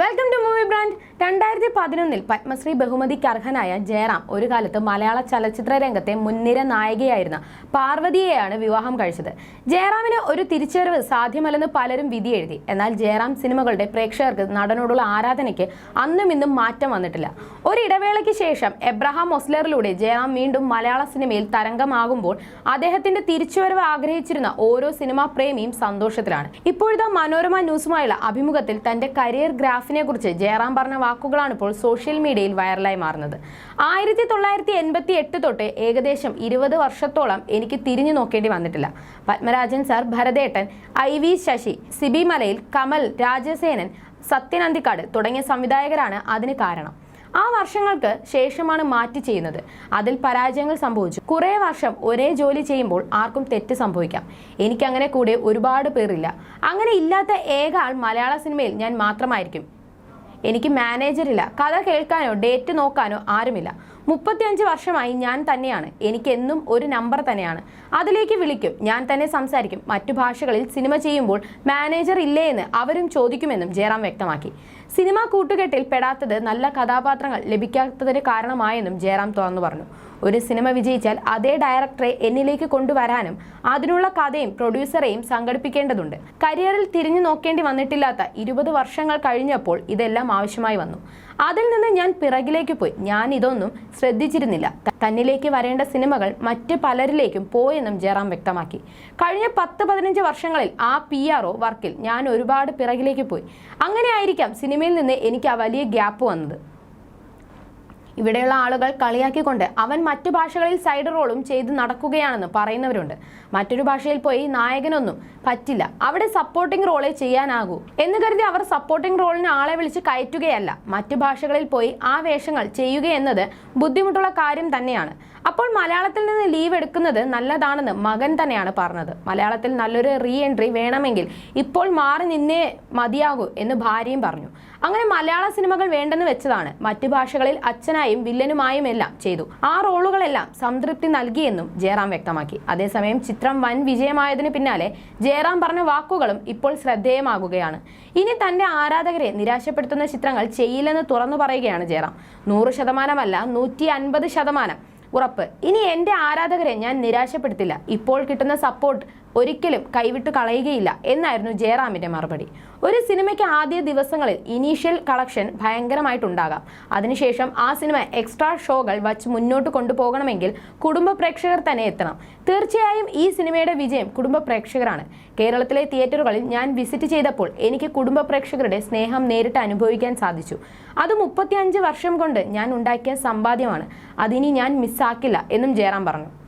Welcome to movie brand രണ്ടായിരത്തി പതിനൊന്നിൽ പത്മശ്രീ ബഹുമതിക്ക് അർഹനായ ജയറാം ഒരു കാലത്ത് മലയാള ചലച്ചിത്ര രംഗത്തെ മുൻനിര നായികയായിരുന്ന പാർവതിയെയാണ് വിവാഹം കഴിച്ചത്. ജയറാമിന് ഒരു തിരിച്ചറിവ് സാധ്യമല്ലെന്ന് പലരും വിധി എഴുതി എന്നാൽ ജയറാം സിനിമകളുടെ പ്രേക്ഷകർക്ക് നടനോടുള്ള ആരാധനയ്ക്ക് അന്നും ഇന്നും മാറ്റം വന്നിട്ടില്ല. ഒരിടവേളയ്ക്ക് ശേഷം എബ്രഹാം ഒസ്ലറിലൂടെ ജയറാം വീണ്ടും മലയാള സിനിമയിൽ തരംഗമാകുമ്പോൾ അദ്ദേഹത്തിന്റെ തിരിച്ചുവരവ് ആഗ്രഹിച്ചിരുന്ന ഓരോ സിനിമാ പ്രേമിയും സന്തോഷത്തിലാണ്. ഇപ്പോഴത്തെ മനോരമ ന്യൂസുമായുള്ള അഭിമുഖത്തിൽ തന്റെ കരിയർ ഗ്രാഫിനെ കുറിച്ച് ജയറാം പറഞ്ഞ വാക്കുകളാണ് ഇപ്പോൾ സോഷ്യൽ മീഡിയയിൽ വൈറലായി മാറുന്നത്. ആയിരത്തി തൊള്ളായിരത്തി എൺപത്തി എട്ട് തൊട്ട് ഏകദേശം ഇരുപത് വർഷത്തോളം എനിക്ക് തിരിഞ്ഞു നോക്കേണ്ടി വന്നിട്ടില്ല. പത്മരാജൻ സാർ ഭരതേട്ടൻ ഐ വി ശശി സിബി മലയിൽ കമൽ രാജസേനൻ സത്യൻ അന്തിക്കാട് തുടങ്ങിയ സംവിധായകരാണ് അതിന് കാരണം. ആ വർഷങ്ങൾക്ക് ശേഷമാണ് മാറ്റി ചെയ്യുന്നത്. അതിൽ പരാജയങ്ങൾ സംഭവിച്ചു. കുറേ വർഷം ഒരേ ജോലി ചെയ്യുമ്പോൾ ആർക്കും തെറ്റ് സംഭവിക്കാം. എനിക്കങ്ങനെ കൂടെ ഒരുപാട് പേരില്ല. അങ്ങനെ ഇല്ലാത്ത ഏക ആൾ മലയാള സിനിമയിൽ ഞാൻ മാത്രമായിരിക്കും. എനിക്ക് മാനേജറില്ല കഥ കേൾക്കാനോ ഡേറ്റ് നോക്കാനോ ആരുമില്ല. മുപ്പത്തിയഞ്ച് വർഷമായി ഞാൻ തന്നെയാണ്. എനിക്ക് എന്നും ഒരു നമ്പർ തന്നെയാണ്. അതിലേക്ക് വിളിക്കും. ഞാൻ തന്നെ സംസാരിക്കും. മറ്റു ഭാഷകളിൽ സിനിമ ചെയ്യുമ്പോൾ മാനേജർ ഇല്ലേ എന്ന് അവരും ചോദിക്കുമെന്നും ജയറാം വ്യക്തമാക്കി. സിനിമ കൂട്ടുകെട്ടിൽ പെടാത്തത് നല്ല കഥാപാത്രങ്ങൾ ലഭിക്കാത്തതിന് കാരണമായെന്നും ജയറാം തുറന്നു പറഞ്ഞു. ഒരു സിനിമ വിജയിച്ചാൽ അതേ ഡയറക്ടറെ എന്നിലേക്ക് കൊണ്ടുവരാനും അതിനുള്ള കഥയും പ്രൊഡ്യൂസറെയും സംഘടിപ്പിക്കേണ്ടതുണ്ട്. കരിയറിൽ തിരിഞ്ഞു നോക്കേണ്ടി വന്നിട്ടില്ലാത്ത ഇരുപത് വർഷങ്ങൾ കഴിഞ്ഞപ്പോൾ ഇതെല്ലാം ആവശ്യമായി വന്നു. അതിൽ നിന്ന് ഞാൻ പിറകിലേക്ക് പോയി. ഞാൻ ഇതൊന്നും ശ്രദ്ധിച്ചിരുന്നില്ല. തന്നിലേക്ക് വരേണ്ട സിനിമകൾ മറ്റ് പലരിലേക്കും പോയെന്നും ജയറാം വ്യക്തമാക്കി. കഴിഞ്ഞ പത്ത് പതിനഞ്ച് വർഷങ്ങളിൽ ആ പി ആർ വർക്കിൽ ഞാൻ ഒരുപാട് പിറകിലേക്ക് പോയി. അങ്ങനെയായിരിക്കാം സിനിമയിൽ നിന്ന് എനിക്ക് ആ വലിയ ഗ്യാപ്പ് വന്നത്. ഇവിടെയുള്ള ആളുകൾ കളിയാക്കിക്കൊണ്ട് അവൻ മറ്റു ഭാഷകളിൽ സൈഡ് റോളും ചെയ്ത് നടക്കുകയാണെന്ന് പറയുന്നവരുണ്ട്. മറ്റൊരു ഭാഷയിൽ പോയി നായകനൊന്നും പറ്റില്ല. അവിടെ സപ്പോർട്ടിംഗ് റോളെ ചെയ്യാനാകൂ. എന്ന് കരുതി അവർ സപ്പോർട്ടിംഗ് റോളിന് ആളെ വിളിച്ച് കയറ്റുകയല്ല. മറ്റു ഭാഷകളിൽ പോയി ആ വേഷങ്ങൾ ചെയ്യുകയെന്നത് ബുദ്ധിമുട്ടുള്ള കാര്യം തന്നെയാണ്. അപ്പോൾ മലയാളത്തിൽ നിന്ന് ലീവ് എടുക്കുന്നത് നല്ലതാണെന്ന് മകൻ തന്നെയാണ് പറഞ്ഞത്. മലയാളത്തിൽ നല്ലൊരു റീ എൻട്രി വേണമെങ്കിൽ ഇപ്പോൾ മാറി നിന്നേ മതിയാകൂ എന്ന് ഭാര്യയും പറഞ്ഞു. അങ്ങനെ മലയാള സിനിമകൾ വേണ്ടെന്ന് വെച്ചതാണ് മറ്റു ഭാഷകളിൽ അച്ഛനായും വില്ലനുമായും എല്ലാം ചെയ്തു. ആ റോളുകളെല്ലാം സംതൃപ്തി നൽകിയെന്നും ജയറാം വ്യക്തമാക്കി. അതേസമയം ചിത്രം വൻ വിജയമായതിനു പിന്നാലെ ജയറാം പറഞ്ഞ വാക്കുകളും ഇപ്പോൾ ശ്രദ്ധേയമാകുകയാണ്. ഇനി തന്റെ ആരാധകരെ നിരാശപ്പെടുത്തുന്ന ചിത്രങ്ങൾ ചെയ്യില്ലെന്ന് തുറന്നു പറയുകയാണ് ജയറാം. നൂറ് ശതമാനമല്ല നൂറ്റി അൻപത് ശതമാനം ഉറപ്പ്. ഇനി എന്റെ ആരാധകരെ ഞാൻ നിരാശപ്പെടുത്തില്ല. ഇപ്പോൾ കിട്ടുന്ന സപ്പോർട്ട് ഒരിക്കലും കൈവിട്ട് കളയുകയില്ല എന്നായിരുന്നു ജയറാമിന്റെ മറുപടി. ഒരു സിനിമയ്ക്ക് ആദ്യ ദിവസങ്ങളിൽ ഇനീഷ്യൽ കളക്ഷൻ ഭയങ്കരമായിട്ടുണ്ടാകാം. അതിനുശേഷം ആ സിനിമ എക്സ്ട്രാ ഷോകൾ വച്ച് മുന്നോട്ട് കൊണ്ടുപോകണമെങ്കിൽ കുടുംബ പ്രേക്ഷകർ തന്നെ എത്തണം. തീർച്ചയായും ഈ സിനിമയുടെ വിജയം കുടുംബ പ്രേക്ഷകരാണ്. കേരളത്തിലെ തിയേറ്ററുകളിൽ ഞാൻ വിസിറ്റ് ചെയ്തപ്പോൾ എനിക്ക് കുടുംബ പ്രേക്ഷകരുടെ സ്നേഹം നേരിട്ട് അനുഭവിക്കാൻ സാധിച്ചു. അത് മുപ്പത്തിയഞ്ച് വർഷം കൊണ്ട് ഞാൻ ഉണ്ടാക്കിയ സമ്പാദ്യമാണ്. അതിനി ഞാൻ മിസ്സാക്കില്ല എന്നും ജയറാം പറഞ്ഞു.